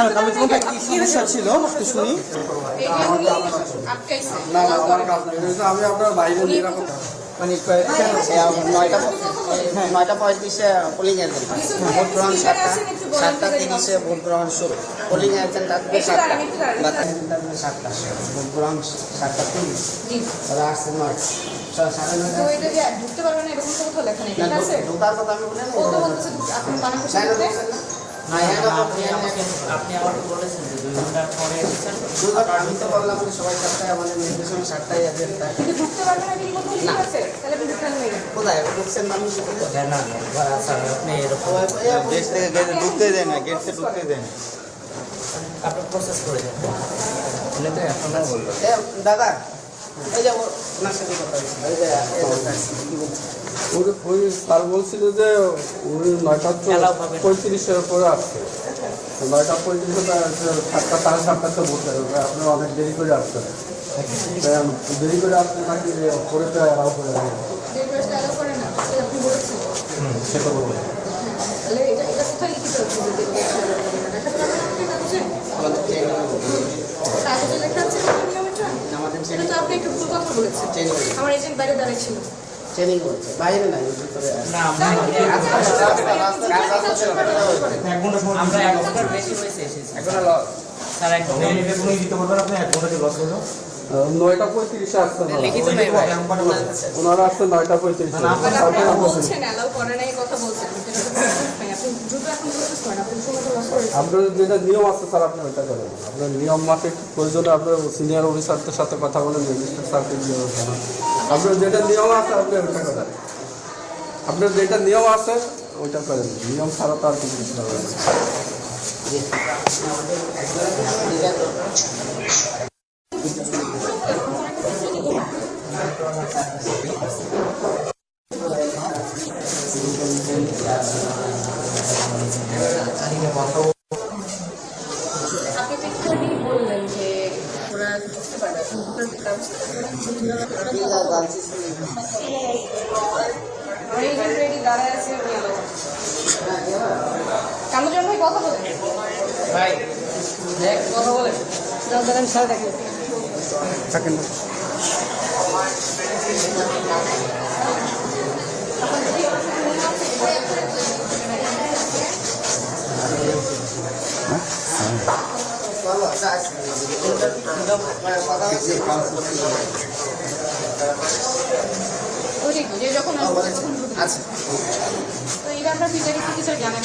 কেন? তাহলে তোমার কি সমস্যা ছিল? একটু শুনি। না না আমার কাজ নেই। আমি আপনার বাইরে নিরাপত্তা মানে কেন নয়টা নয়টা পঁয়ত্রিশে পোলিং এজেন্ট ভোট গ্রহণ সাতটা। সাতটা তিরিশে ভোট গ্রহণ শুরু। পোলিং এজেন্ট আসবে সাতটা সাতটা ভোট গ্রহণ সাতটা। তিরিশ। জি। আসছে নয়টা। স- সাড়ে তো নয়টা এটা যে ঢুকতে পারবে না এরকম তো কোথাও লেখা নেই। ঢোকার কথা আমি বলে আপনি আমাকে আপনি আমাকে বলেছেন যে দুই ঘণ্টা পরে এসেছেন। আমি তো বললাম যে সবাই সাতটায় আমাদের নির্দেশন সাতটায় ঢুকতে না আছে তাহলে আপনি ঢুকতে কোথায়? ঢুকছেন মানুষ না। না আচ্ছা আপনি এরকম গেট থেকে গেটে ঢুকতে দেয় না গেট থেকে ঢুকতে দেয় না আপনি প্রসেস করে দেন দাদা স্যার বলছিল যে উনি নয়টা। পঁয়ত্রিশের পরে আসছে। নয়টা পঁয়ত্রিশে সাতটা সাড়ে সাতটাতে বসে আপনি অনেক দেরি করে আসছেন। দেরি করে আসছেন নাকি যে পরে তো অ্যালাউ করে সেটা আপনি বলেছেন। সেটা বলব এটা এটা কোথায় লিখিত আছে যে ড্রেসটা অ্যালাউ করে না দেখাতে পারবেন আপনি কাগজে আমাদের ট্রেনিং কাগজে লেখা আছে কোন নিয়মটা আমাদের সেটা তো আপনি একটু ভুল কথা বলেছেন আমার এজেন্ট বাইরে দাঁড়িয়ে ছিল ট্রেনিং করছে বাইরে নাই ভিতরে না আমরা আমরা এক ঘণ্টার বেশি হয়েছে এসেছি স্যার এক ঘণ্টা নয়টা পঁয়ত্রিশে আসছেন ওনারা। ভাই নয়টা পঁয়ত্রিশে মানে আপনার যেটা নিয়ম আছে স্যার, আপনি ওইটা করেন। আপনার নিয়ম মাফিক প্রয়োজনে আপনার সিনিয়র অফিসারদের সাথে কথা বলে রেজিস্টার স্যারকে জানান আপনার যেটা নিয়ম আছে, আপনি ওইটা করেন। আপনার যেটা নিয়ম আছে, ওইটা করেন। নিয়ম ছাড়া তো আর কিছু করতে পারবেন অ্যালাউ কামুজন ভাই কথা বলেন ভাই কথা বলেন দাঁড়ান স্যার দেখেন যে যখন আসবে তখন আচ্ছা। তো এটা আমরা ফিচারে কিছু জানেন